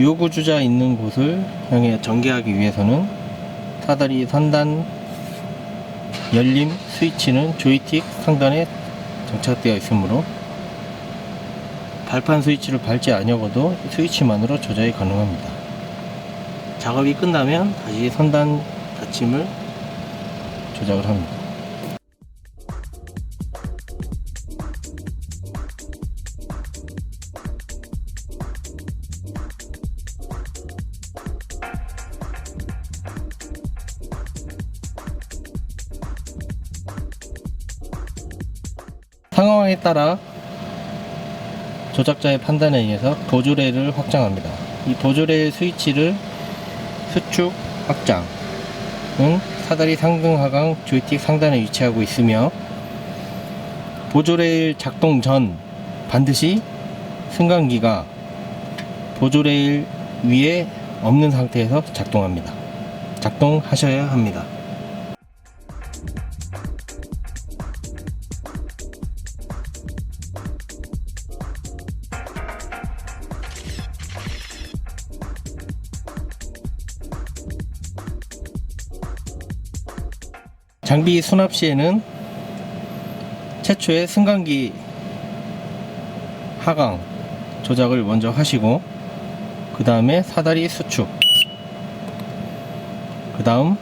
요구 주자 있는 곳을 향해 전개하기 위해서는 사다리 선단 열림 스위치는 조이틱 상단에 장착되어 있으므로 발판 스위치를 밟지 아니하고도 스위치만으로 조작이 가능합니다. 작업이 끝나면 다시 선단 닫힘을 조작을 합니다. 상황에 따라 조작자의 판단에 의해서 보조레일을 확장합니다. 이 보조레일 스위치를 수축 확장은 사다리 상등 하강 조이틱 상단에 위치하고 있으며 보조레일 작동 전 반드시 승강기가 보조레일 위에 없는 상태에서 작동합니다. 작동하셔야 합니다. 장비 수납 시에는 최초의 승강기 하강 조작을 먼저 하시고 그 다음에 사다리 수축 그 다음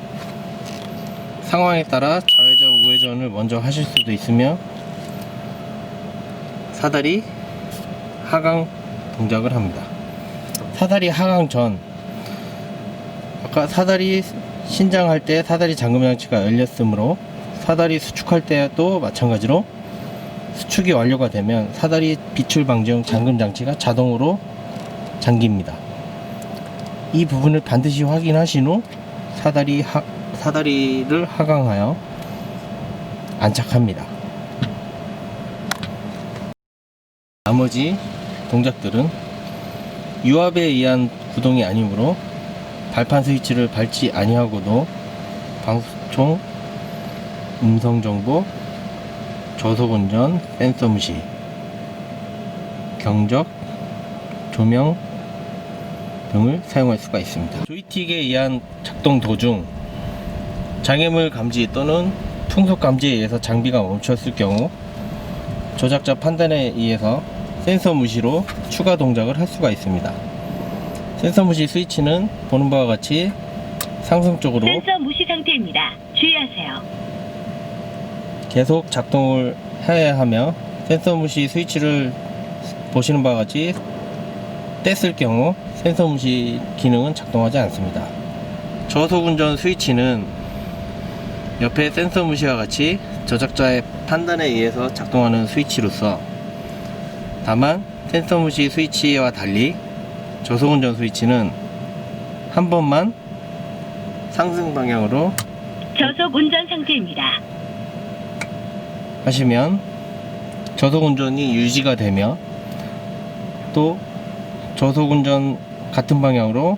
상황에 따라 좌회전 우회전을 먼저 하실 수도 있으며 사다리 하강 동작을 합니다. 사다리 하강 전 아까 사다리 신장할 때 사다리 잠금 장치가 열렸으므로 사다리 수축할 때도 마찬가지로 수축이 완료가 되면 사다리 비출 방지용 잠금 장치가 자동으로 잠깁니다. 이 부분을 반드시 확인하신 후 사다리 하, 사다리를 하강하여 안착합니다. 나머지 동작들은 유압에 의한 구동이 아니므로 발판 스위치를 밟지 아니하고도 방수총, 음성 정보, 저속 운전, 센서 무시, 경적, 조명 등을 사용할 수가 있습니다. 조이틱에 의한 작동 도중 장애물 감지 또는 풍속 감지에 의해서 장비가 멈췄을 경우 조작자 판단에 의해서 센서 무시로 추가 동작을 할 수가 있습니다. 센서 무시 스위치는 보는 바와 같이 상승 쪽으로 센서 무시 상태입니다. 주의하세요. 계속 작동을 해야 하며 센서 무시 스위치를 보시는 바와 같이 뗐을 경우 센서 무시 기능은 작동하지 않습니다. 저속 운전 스위치는 옆에 센서 무시와 같이 저작자의 판단에 의해서 작동하는 스위치로서 다만 센서 무시 스위치와 달리 저속 운전 스위치는 한 번만 상승 방향으로 저속 운전 상태입니다. 하시면 저속 운전이 유지가 되며 또 저속 운전 같은 방향으로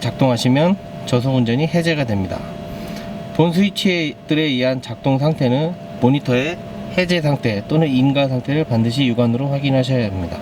작동하시면 저속 운전이 해제가 됩니다. 본 스위치들에 의한 작동 상태는 모니터의 해제 상태 또는 인가 상태를 반드시 육안으로 확인하셔야 합니다.